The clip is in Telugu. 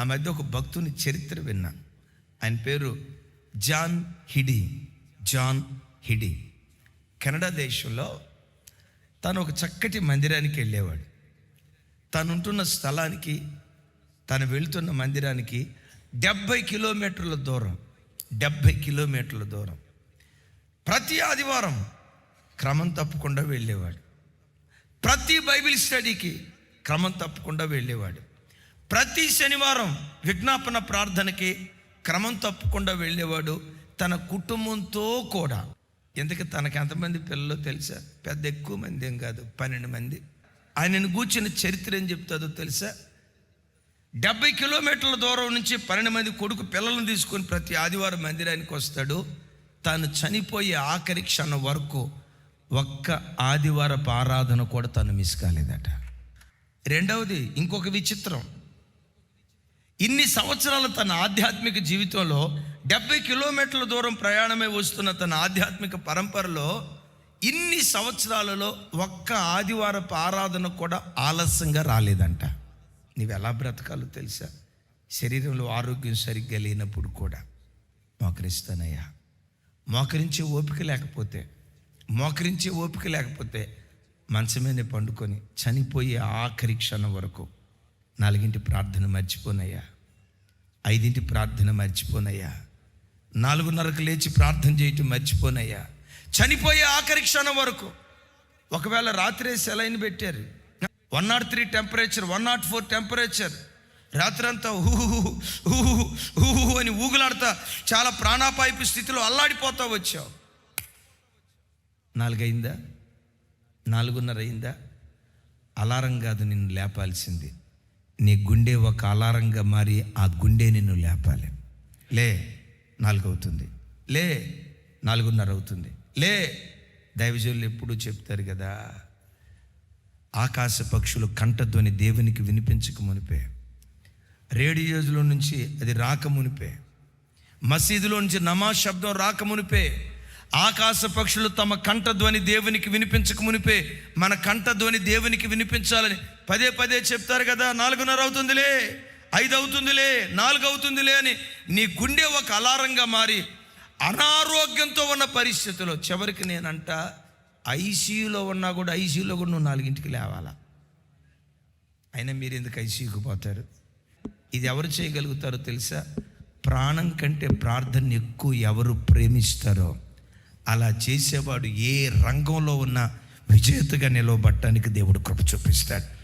ఆ మధ్య ఒక భక్తుని చరిత్ర విన్నా ఆయన పేరు John Hidi John Hidi. Canada దేశంలో తను ఒక చక్కటి మందిరానికి వెళ్ళేవాడు. తను ఉంటున్న స్థలానికి తను వెళుతున్న మందిరానికి డెబ్భై కిలోమీటర్ల దూరం డెబ్భై కిలోమీటర్ల దూరం. ప్రతి ఆదివారం క్రమం తప్పకుండా వెళ్ళేవాడు. ప్రతి బైబిల్ స్టడీకి క్రమం తప్పకుండా వెళ్ళేవాడు. ప్రతి శనివారం విజ్ఞాపన ప్రార్థనకి క్రమం తప్పకుండా వెళ్ళేవాడు తన కుటుంబంతో కూడా. ఎందుకు తనకు ఎంతమంది పిల్లలు తెలుసా? పెద్ద ఎక్కువ మంది ఏం కాదు పన్నెండు మంది. ఆయనను కూర్చిన చరిత్ర ఏం చెప్తుందో తెలుసా? డెబ్బై కిలోమీటర్ల దూరం నుంచి పన్నెండు మంది కొడుకు పిల్లలను తీసుకొని ప్రతి ఆదివారం మందిరానికి వస్తాడు. తాను చనిపోయే ఆఖరి క్షణం వరకు ఒక్క ఆదివారపు ఆరాధన కూడా తను మిస్ కాలేదట. రెండవది ఇంకొక విచిత్రం. ఇన్ని సంవత్సరాలు తన ఆధ్యాత్మిక జీవితంలో డెబ్బై కిలోమీటర్ల దూరం ప్రయాణమై వస్తున్న తన ఆధ్యాత్మిక పరంపరలో ఇన్ని సంవత్సరాలలో ఒక్క ఆదివారపు ఆరాధన కూడా ఆలస్యంగా రాలేదంట. నీవు ఎలా బ్రతకాలో తెలుసా? శరీరంలో ఆరోగ్యం సరిగ్గా లేనప్పుడు కూడా. మోకరిస్తానయ్యా. మోకరించే ఓపిక లేకపోతే మోకరించే ఓపిక లేకపోతే మంచమేనే పండుకొని చనిపోయే ఆఖరి క్షణం వరకు నాలుగింటి ప్రార్థన మర్చిపోనయ్యా. ఐదింటి ప్రార్థన మర్చిపోనయ్యా. నాలుగున్నరకు లేచి ప్రార్థన చేయటం మర్చిపోనయ్యా. చనిపోయే ఆఖరి క్షణం వరకు ఒకవేళ రాత్రే సెలైన్ పెట్టారు. One naught three temperature one naught four temperature. రాత్రంతా ఊహు ఊహు ఊహు అని ఊగులాడుతా చాలా ప్రాణాపాయపు స్థితిలో అల్లాడిపోతా వచ్చావు. నాలుగైందా? నాలుగున్నర అయిందా? అలారం కాదు నిన్ను లేపాల్సింది. నీ గుండె ఒక అలారంగా మారి ఆ గుండె నిన్ను లేపాలి. లే నాలుగు అవుతుంది లే నాలుగున్నర అవుతుంది లే దైవజనులు ఎప్పుడూ చెప్తారు కదా ఆకాశ పక్షులు కంఠధ్వని దేవునికి వినిపించక మునిపే. రేడియోలో నుంచి అది రాక మునిపే. మసీదులో నుంచి నమాజ్ శబ్దం రాక మునిపే. ఆకాశ పక్షులు తమ కంఠధ్వని దేవునికి వినిపించక మునిపే మన కంఠధ్వని దేవునికి వినిపించాలని పదే పదే చెప్తారు కదా నాలుగున్నర అవుతుందిలే ఐదు అవుతుందిలే నాలుగు అవుతుందిలే అని నీ గుండె ఒక అలారంగా మారి అనారోగ్యంతో ఉన్న పరిస్థితిలో చివరికి నేనంట ఐసీయూలో ఉన్నా కూడా ఐసీయూలో కూడా నువ్వు నాలుగింటికి లేవాలా? అయినా మీరు ఎందుకు ఐసీయూకి పోతారు? ఇది ఎవరు చేయగలుగుతారో తెలుసా? ప్రాణం కంటే ప్రార్థన ఎక్కువ ఎవరు ప్రేమిస్తారో? అలా చేసేవాడు ఏ రంగంలో ఉన్న విజేతగా నిలవబట్టడానికి దేవుడు కృప చూపిస్తాడు.